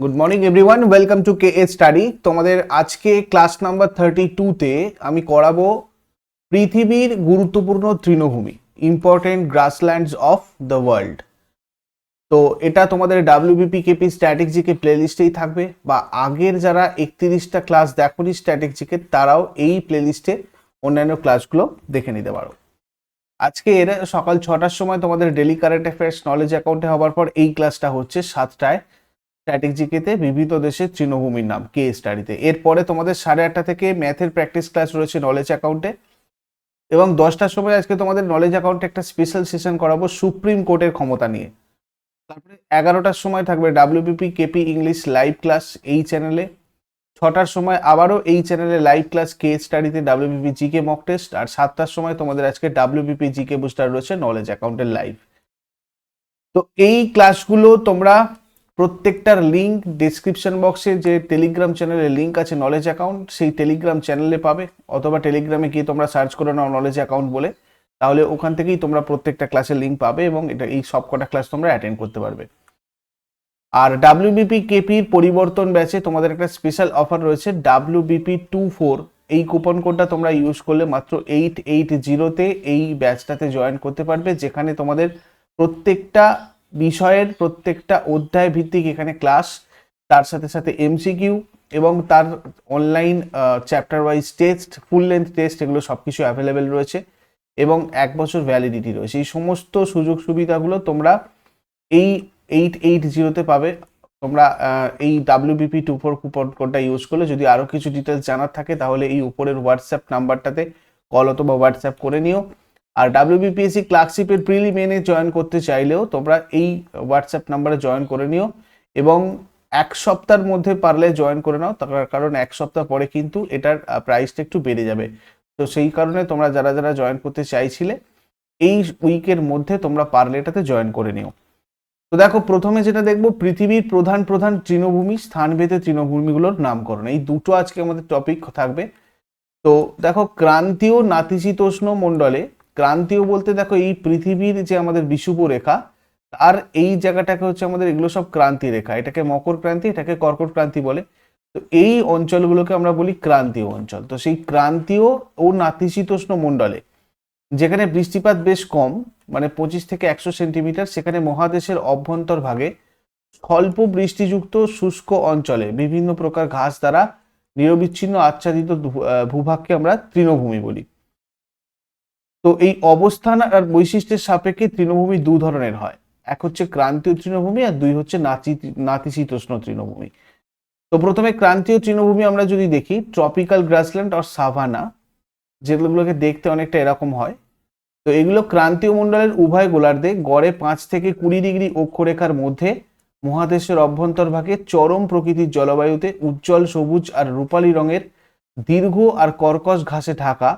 Good morning everyone welcome to K A study তোমাদের আজকে class number thirty টুতে আমি করাবো পৃথিবীর গুরুত্বপূর্ণ তৃণভূমি important grasslands of the world তো এটা তোমাদের ডাব্লিউবিপি কেপি স্ট্র্যাটেজিকে প্লেলিস্টেই থাকবে, বা আগের যারা একত্রিশটা ক্লাস দেখোনি স্ট্র্যাটেজিকে তারাও এই প্লেলিস্টে অন্যান্য ক্লাসগুলো দেখে নিতে পারো। আজকে এর সকাল ছটার সময় তোমাদের ডেলি কারেন্ট অ্যাফেয়ার্স নলেজ অ্যাকাউন্টে হওয়ার পর এই ক্লাসটা হচ্ছে সাতটায়। স্ট্র্যাটেজিকেতে বিভিন্ন দেশের তৃণভূমির নাম কে স্টাডিতে এরপরে তোমাদের সাড়ে আটটা থেকে ম্যাথের প্র্যাকটিস ক্লাস রয়েছে নলেজ অ্যাকাউন্টে এবং দশটার সময় আজকে তোমাদের নলেজ অ্যাকাউন্টে একটা স্পেশাল সেশন করাবো সুপ্রিম কোর্টের ক্ষমতা নিয়ে। তারপরে এগারোটার সময় থাকবে WBP KP English live class এই চ্যানেলে ছটার সময় আবারও এই চ্যানেলে লাইভ ক্লাস কে স্টাডিতে ডাব্লিউবিপি জিকে মক টেস্ট আর সাতটার সময় তোমাদের আজকে ডাব্লিউবিপি জিকে বুস্টার রয়েছে নলেজ অ্যাকাউন্টের লাইভ তো এই ক্লাসগুলো তোমরা প্রত্যেকটার লিঙ্ক ডিসক্রিপশন বক্সে যে টেলিগ্রাম চ্যানেলের লিঙ্ক আছে নলেজ অ্যাকাউন্ট সেই টেলিগ্রাম চ্যানেলে পাবে। অথবা টেলিগ্রামে গিয়ে তোমরা সার্চ করে নাও নলেজ অ্যাকাউন্ট বলে। তাহলে ওখান থেকেই তোমরা প্রত্যেকটা ক্লাসের লিঙ্ক পাবে এবং এটা, এই সব কটা ক্লাস তোমরা অ্যাটেন্ড করতে পারবে। আর ডাব্লিউবিপি কেপির পরিবর্তন ব্যাচে তোমাদের একটা স্পেশাল অফার রয়েছে ডাব্লিউবিপি টু ফোর এই কুপন কোডটা তোমরা ইউজ করলে মাত্র এইট এইট জিরোতে এই ব্যাচটাতে জয়েন করতে পারবে, যেখানে তোমাদের প্রত্যেকটা বিষয়ের প্রত্যেকটা অধ্যায় ভিত্তিক এখানে ক্লাস তার সাথে সাথে এমসিকিউ এবং তার online chapter wise test full length test এগুলো সব কিছু অ্যাভেলেবেল রয়েছে এবং এক বছর ভ্যালিডিটি রয়েছে। এই সমস্ত সুযোগ সুবিধাগুলো তোমরা এই এইট এইট জিরোতে পাবে। তোমরা এই ডাব্লিউবিপি টু ফোর কুপন কোডটা ইউজ করলে যদি আরও কিছু ডিটেলস জানার থাকে তাহলে এই উপরের হোয়াটসঅ্যাপ নাম্বারটাতে কল অথবা হোয়াটসঅ্যাপ করে নিও। আর ডাব্লিউবিপিএসসি ক্লার্কশিপের প্রিলিমেনে জয়েন করতে চাইলেও তোমরা এই হোয়াটসঅ্যাপ নাম্বারে জয়েন করে নিও এবং এক সপ্তাহের মধ্যে পারলে জয়েন করে নাও, তার কারণ এক সপ্তাহ পরে কিন্তু এটার প্রাইসটা একটু বেড়ে যাবে। তো সেই কারণে তোমরা যারা যারা জয়েন করতে চাইছিলে, এই উইকের মধ্যে তোমরা পারলে এটাতে জয়েন করে নিও। তো দেখো, প্রথমে যেটা দেখব, পৃথিবীর প্রধান প্রধান তৃণভূমি স্থানভেদে তৃণভূমিগুলোর নামকরণ। এই দুটো আজকে আমাদের টপিক থাকবে। তো দেখো, ক্রান্তীয় নাতিশীতোষ্ণ মণ্ডলে ক্রান্তীয় বলতে দেখো এই পৃথিবীর যে আমাদের বিষুব রেখা, আর এই জায়গাটাকে হচ্ছে আমাদের এগুলো সব ক্রান্তি রেখা। এটাকে মকর ক্রান্তি, এটাকে কর্কট ক্রান্তি বলে। তো এই অঞ্চলগুলোকে আমরা বলি ক্রান্তীয় অঞ্চল। তো সেই ক্রান্তীয় ও নাতিশীতোষ্ণ মণ্ডলে, যেখানে বৃষ্টিপাত বেশ কম মানে পঁচিশ থেকে একশো সেন্টিমিটার, সেখানে মহাদেশের অভ্যন্তর ভাগে স্বল্প বৃষ্টিযুক্ত শুষ্ক অঞ্চলে বিভিন্ন প্রকার ঘাস দ্বারা নিরবিচ্ছিন্ন আচ্ছাদিত ভূভাগকে আমরা তৃণভূমি বলি। তো এই অবস্থান আর বৈশিষ্ট্যের সাপেক্ষে তৃণভূমি দু ধরনের হয়। এক হচ্ছে ক্রান্তীয় তৃণভূমি আর দুই হচ্ছে নাতি নাতিশীতোষ্ণ তৃণভূমি। তো প্রথমে ক্রান্তীয় তৃণভূমি আমরা যদি দেখি ট্রপিক্যাল গ্রাসল্যান্ড আর সাভানা যেগুলোকে দেখতে অনেকটা এরকম হয়। তো এগুলো ক্রান্তীয় মণ্ডলের উভয় গোলার্ধে গড়ে পাঁচ থেকে কুড়ি ডিগ্রি অক্ষরেখার মধ্যে মহাদেশের অভ্যন্তরভাগে চরম প্রকৃতির জলবায়ুতে উজ্জ্বল সবুজ আর রূপালী রঙের দীর্ঘ আর কর্কশ ঘাসে ঢাকা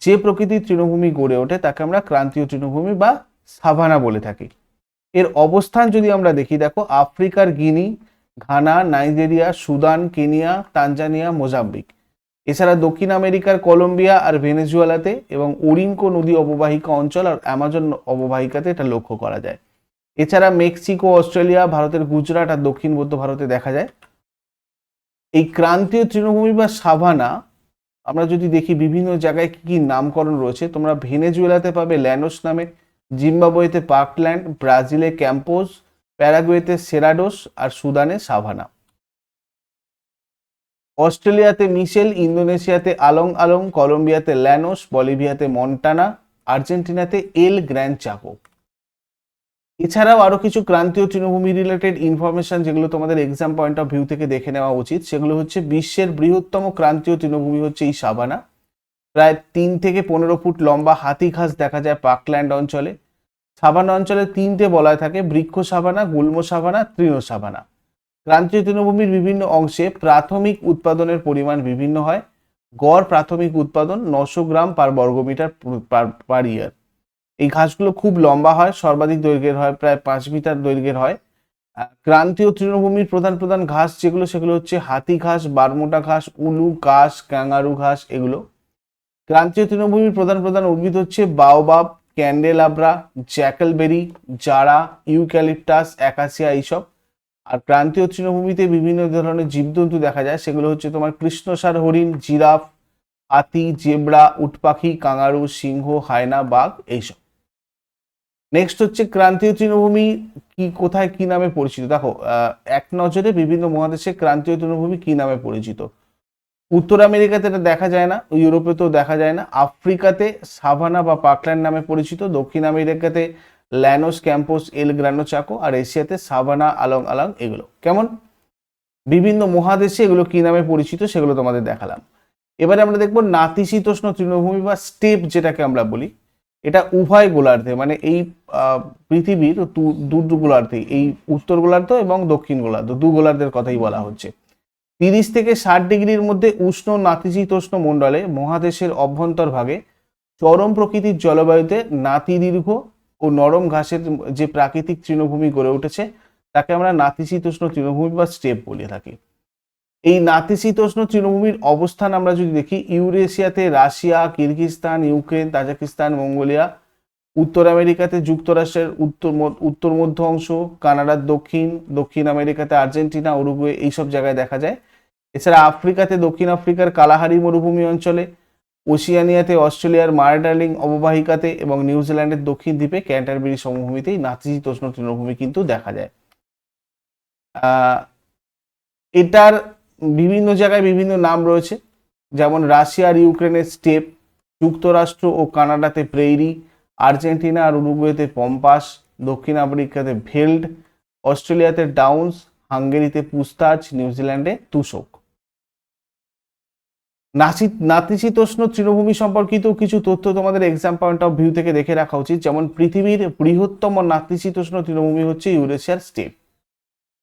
যে প্রকৃতির তৃণভূমি গড়ে ওঠে, তাকে আমরা ক্রান্তীয় তৃণভূমি বা সাভানা বলে থাকি। এর অবস্থান যদি আমরা দেখি, দেখো আফ্রিকার Guinea, Ghana, Nigeria, Sudan, Kenya, Tanzania, Mozambique. এছাড়া দক্ষিণ আমেরিকার কলম্বিয়া আর ভেনেজুয়েলাতে এবং ওরিনকো নদী অববাহিকা অঞ্চল আর অ্যামাজন অববাহিকাতে এটা লক্ষ্য করা যায়। এছাড়া মেক্সিকো, অস্ট্রেলিয়া, ভারতের গুজরাট আর দক্ষিণ মধ্য ভারতে দেখা যায়। এই ক্রান্তীয় তৃণভূমি বা সাভানা আমরা যদি দেখি বিভিন্ন জায়গায় কি কি নামকরণ রয়েছে, তোমরা ভেনেজুয়েলাতে পাবে ল্যানোস নামে, জিম্বাবুয়েতে পার্কল্যান্ড, ব্রাজিলে ক্যাম্পোজ প্যারাগুয়েতে সেরাডোস আর সুদানে সাভানা। অস্ট্রেলিয়াতে মিশেল, ইন্দোনেশিয়াতে আলং আলং, কলম্বিয়াতে ল্যানোস, বলিভিয়াতে মন্টানা, আর্জেন্টিনাতে এল গ্র্যান্ড চাকো এছাড়াও আরও কিছু ক্রান্তীয় তৃণভূমি রিলেটেড ইনফরমেশন যেগুলো তোমাদের এক্সাম পয়েন্ট অফ ভিউ থেকে দেখে নেওয়া উচিত, সেগুলো হচ্ছে বিশ্বের বৃহত্তম ক্রান্তীয় তৃণভূমি হচ্ছে এই সাবানা প্রায় তিন থেকে পনেরো ফুট লম্বা হাতি ঘাস দেখা যায় পার্কল্যান্ড অঞ্চলে। সাবানা অঞ্চলে তিনটে বলা থাকে, বৃক্ষ সাবানা গুল্ম সাবানা তৃণ সাবানা ক্রান্তীয় তৃণভূমির বিভিন্ন অংশে প্রাথমিক উৎপাদনের পরিমাণ বিভিন্ন হয়। গড় প্রাথমিক উৎপাদন নশো গ্রাম পার বর্গমিটার পার ইয়ার এই ঘাসগুলো খুব লম্বা হয়, সর্বাধিক দৈর্ঘ্যের হয়, প্রায় পাঁচ মিটার দৈর্ঘ্যের হয়। ক্রান্তীয় তৃণভূমির প্রধান প্রধান ঘাস যেগুলো, সেগুলো হচ্ছে হাতি ঘাস, বারমোটা ঘাস, উলু কাশ ক্যাঙ্গারু ঘাস এগুলো। ক্রান্তীয় তৃণভূমির প্রধান প্রধান উদ্ভিদ হচ্ছে বাওবাব, ক্যান্ডেলাব্রা, জ্যাকেলবেরি, জারা, ইউক্যালিপটাস, অ্যাকাসিয়া এইসব। আর ক্রান্তীয় তৃণভূমিতে বিভিন্ন ধরনের জীবজন্তু দেখা যায়, সেগুলো হচ্ছে তোমার কৃষ্ণসার হরিণ, জিরাফ, হাতি, জেব্রা, উটপাখি, কাঙারু, সিংহ, হায়না, বাঘ এইসব। নেক্সট হচ্ছে ক্রান্তীয় তৃণভূমি কি কোথায়, কি নামে পরিচিত? দেখো এক নজরে বিভিন্ন মহাদেশে ক্রান্তীয় তৃণভূমি কি নামে পরিচিত? উত্তর আমেরিকাতে এটা দেখা যায় না ইউরোপে তো দেখা যায় না। আফ্রিকাতে সাভানা বা পাকল্যান্ড নামে পরিচিত, দক্ষিণ আমেরিকাতে ল্যানোস, ক্যাম্পোস, এল গ্রানো চাকো আর এশিয়াতে সাভানা, আলং আলং এগুলো। কেমন? বিভিন্ন মহাদেশে এগুলো কি নামে পরিচিত সেগুলো তোমাদের দেখালাম। এবারে আমরা দেখব নাতিশীতোষ্ণ তৃণভূমি বা স্টেপ যেটাকে আমরা বলি। এটা উভয় গোলার্ধে মানে এই পৃথিবীর দু- দু গোলার্ধে এই উত্তর গোলার্ধ এবং দক্ষিণ গোলার্ধ, দু গোলার্ধের কথাই বলা হচ্ছে। তিরিশ থেকে ষাট ডিগ্রির মধ্যে উষ্ণ নাতিশীতোষ্ণ মণ্ডলে মহাদেশের অভ্যন্তর ভাগে চরম প্রকৃতির জলবায়ুতে নাতিদীর্ঘ ও নরম ঘাসের যে প্রাকৃতিক তৃণভূমি গড়ে উঠেছে, তাকে আমরা নাতিশীতোষ্ণ তৃণভূমি বা স্টেপ বলে থাকি। এই নাতিশীতোষ্ণ তৃণভূমির অবস্থান আমরা যদি দেখি, ইউরেশিয়াতে Russia Kyrgyzstan Ukraine, Tajikistan, Mongolia, উত্তর আমেরিকাতে যুক্তরাষ্ট্রের উত্তর উত্তর মধ্য অংশ, কানাডার দক্ষিণ দক্ষিণ আমেরিকাতে আর্জেন্টিনা, উরুগুয়ে, এইসব জায়গায় দেখা যায়। এছাড়া আফ্রিকাতে দক্ষিণ আফ্রিকার কালাহারি মরুভূমি অঞ্চলে, ওশিয়ানিয়াতে অস্ট্রেলিয়ার মার্ডার্লিং অববাহিকাতে এবং নিউজিল্যান্ডের দক্ষিণ দ্বীপে ক্যান্টারবেরি সমভূমিতেই নাতিশীতোষ্ণ তৃণভূমি কিন্তু দেখা যায়। এটার বিভিন্ন জায়গায় বিভিন্ন নাম রয়েছে। যেমন রাশিয়া আর ইউক্রেনের স্টেপ, যুক্তরাষ্ট্র ও কানাডাতে প্রেইরি, আর্জেন্টিনা আর উরুগুয়েতে পম্পাস, দক্ষিণ আফ্রিকাতে ভেল্ড, অস্ট্রেলিয়াতে ডাউন্স, হাঙ্গেরিতে পুস্তাচ, নিউজিল্যান্ডে তুষক। নাসি নাতিশীতোষ্ণ তৃণভূমি সম্পর্কিত কিছু তথ্য তোমাদের এক্সাম পয়েন্ট অফ ভিউ থেকে দেখে রাখা উচিত। যেমন পৃথিবীর বৃহত্তম নাতিশীতোষ্ণ তৃণভূমি হচ্ছে ইউরেশিয়ার স্টেপ।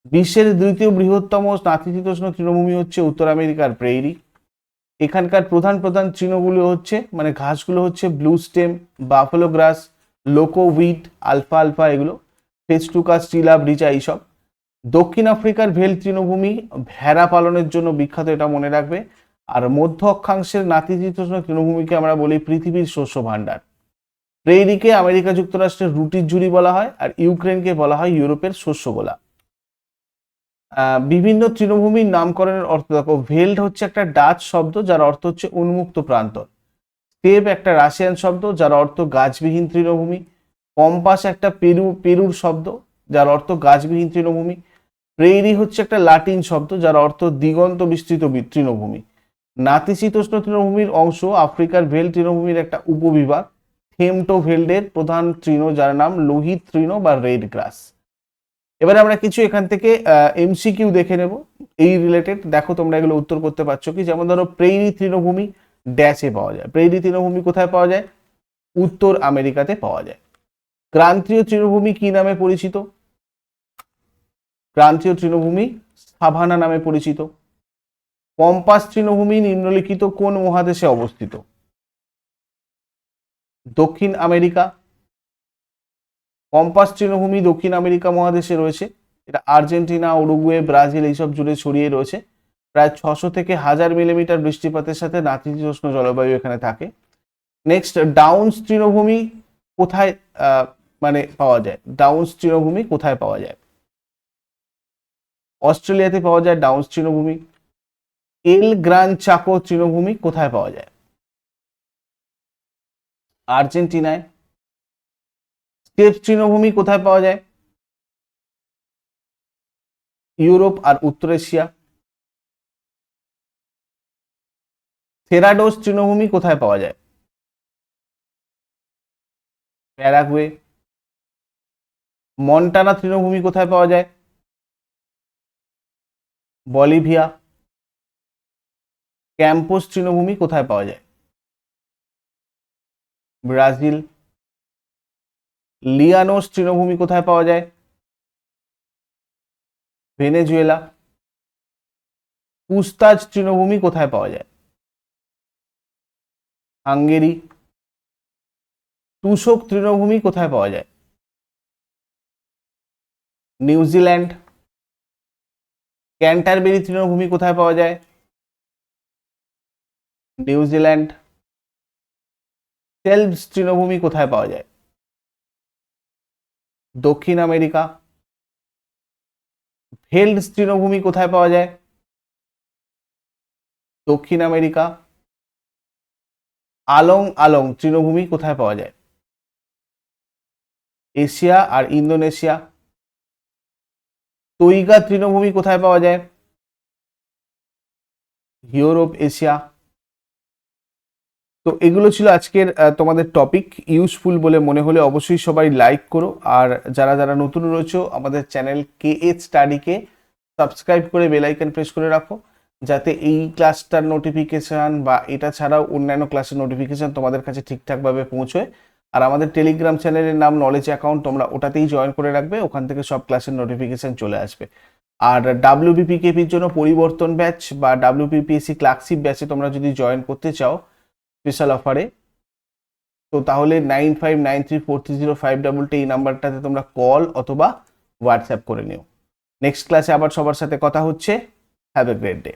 বিশ্বের দ্বিতীয় বৃহত্তম নাতিশীতোষ্ণ তৃণভূমি হচ্ছে উত্তর আমেরিকার প্রেইরি। এখানকার প্রধান প্রধান তৃণগুলো হচ্ছে মানে ঘাসগুলো হচ্ছে blue stem, buffalo grass, loco weed alpha আলফা এগুলো, ফেস্টুকা, স্টিলা, ব্রিজা এইসব। দক্ষিণ আফ্রিকার ভেল তৃণভূমি ভেড়া পালনের জন্য বিখ্যাত এটা মনে রাখবে। আর মধ্য অক্ষাংশের নাতিশীতোষ্ণ তৃণভূমিকে আমরা বলি পৃথিবীর শস্য ভাণ্ডার। প্রেরিকে আমেরিকা যুক্তরাষ্ট্রের রুটির ঝুড়ি বলা হয় আর ইউক্রেনকে বলা হয় ইউরোপের শস্যগোলা বিভিন্ন তৃণভূমির নামকরণের অর্থ, দেখো, ভেল্ড হচ্ছে একটা ডাচ শব্দ, যার অর্থ হচ্ছে উন্মুক্ত প্রান্তর স্টেপ একটা রাশিয়ান শব্দ, যার অর্থ গাছবিহীন তৃণভূমি। কম্পাস একটা পেরু, পেরুর শব্দ, যার অর্থ গাছবিহীন তৃণভূমি। প্রেরি হচ্ছে একটা লাটিন শব্দ, যার অর্থ দিগন্ত বিস্তৃত তৃণভূমি। নাতিশীতোষ্ণ তৃণভূমির অংশ, আফ্রিকার ভেল তৃণভূমির একটা উপবিভাগ। থেমটো ভেল্ডের প্রধান তৃণ, যার নাম লোহিত তৃণ বা রেড গ্রাস। এবারে আমরা কিছু এখান থেকে এমসিকিউ দেখে নেব। এই রিলেটেড দেখো তোমরা এগুলো উত্তর করতে পারছ কি? যেমন ধরো প্রেরি তৃণভূমি ড্যাশে পাওয়া যায়। প্রেরি তৃণভূমি কোথায় পাওয়া যায়? উত্তর আমেরিকাতে পাওয়া যায়। ক্রান্তীয় তৃণভূমি কি নামে পরিচিত? ক্রান্তীয় তৃণভূমি সাভানা নামে পরিচিত। পম্পাস তৃণভূমি নিম্নলিখিত কোন মহাদেশে অবস্থিত? দক্ষিণ আমেরিকা পম্পাস তৃণভূমি, দক্ষিণ আমেরিকা মহাদেশে রয়েছে। এটা আর্জেন্টিনা, উরুগুয়ে, ব্রাজিল এইসব জুড়ে ছড়িয়ে রয়েছে। প্রায় ছশো থেকে হাজার মিলিমিটার বৃষ্টিপাতের সাথে নাতিশীতোষ্ণ জলবায়ু এখানে থাকে। নেক্সট ডাউন্স তৃণভূমি কোথায় মানে পাওয়া যায়? ডাউন্স তৃণভূমি কোথায় পাওয়া যায়? অস্ট্রেলিয়াতে পাওয়া যায় ডাউন্স তৃণভূমি। এল গ্রান চাকো তৃণভূমি কোথায় পাওয়া যায়? আর্জেন্টিনায় স্টেপ তৃণভূমি কোথায় পাওয়া যায়? ইউরোপ আর উত্তর এশিয়া। থেরাডোস তৃণভূমি কোথায় পাওয়া যায়? প্যারাগুয়ে। মন্টানা তৃণভূমি কোথায় পাওয়া যায়? বলিভিয়া। ক্যাম্পোস তৃণভূমি কোথায় পাওয়া যায়? ব্রাজিল। লিয়ানোস তৃণভূমি কোথায় পাওয়া যায়? ভেনেজুয়েলা। পুস্তাজ তৃণভূমি কোথায় পাওয়া যায়? হাঙ্গেরি। তুষক তৃণভূমি কোথায় পাওয়া যায়? নিউজিল্যান্ড। ক্যান্টারবেরি তৃণভূমি কোথায় পাওয়া যায়? নিউজিল্যান্ড। সেলভস তৃণভূমি কোথায় পাওয়া যায়? দক্ষিণ আমেরিকা। ভেল্ড তৃণভূমি কোথায় পাওয়া যায়? দক্ষিণ আমেরিকা। আলং আলং তৃণভূমি কোথায় পাওয়া যায়? এশিয়া আর ইন্দোনেশিয়া। তৈগা তৃণভূমি কোথায় পাওয়া যায়? Europe, Asia. তো এগুলো ছিল আজকের তোমাদের টপিক ইউজফুল বলে মনে হলে অবশ্যই সবাই লাইক করো। আর যারা যারা নতুন রয়েছে, আমাদের চ্যানেল কে এইচ স্টাডিকে সাবস্ক্রাইব করে বেল আইকন প্রেস করে রাখো, যাতে এই ক্লাসটার নোটিফিকেশন বা এটা ছাড়াও অন্যান্য ক্লাসের নোটিফিকেশন তোমাদের কাছে ঠিকঠাকভাবে পৌঁছয়। আর আমাদের টেলিগ্রাম চ্যানেলের নাম নলেজ অ্যাকাউন্ট তোমরা ওটাতেই জয়েন করে রাখবে, ওখান থেকে সব ক্লাসের নোটিফিকেশন চলে আসবে। আর ডাব্লিউবিপিকেপির জন্য পরিবর্তন ব্যাচ বা ডাব্লিউপিপিএসসি ক্লার্কশিপ ব্যাচে তোমরা যদি জয়েন করতে চাও স্পেশাল অফারে তো তাহলে nine five nine three four three zero five double two এই নাম্বারটাতে তোমরা কল অথবা হোয়াটসঅ্যাপ করে নিও। নেক্সট ক্লাসে আবার সবার সাথে কথা হচ্ছে। Have a great day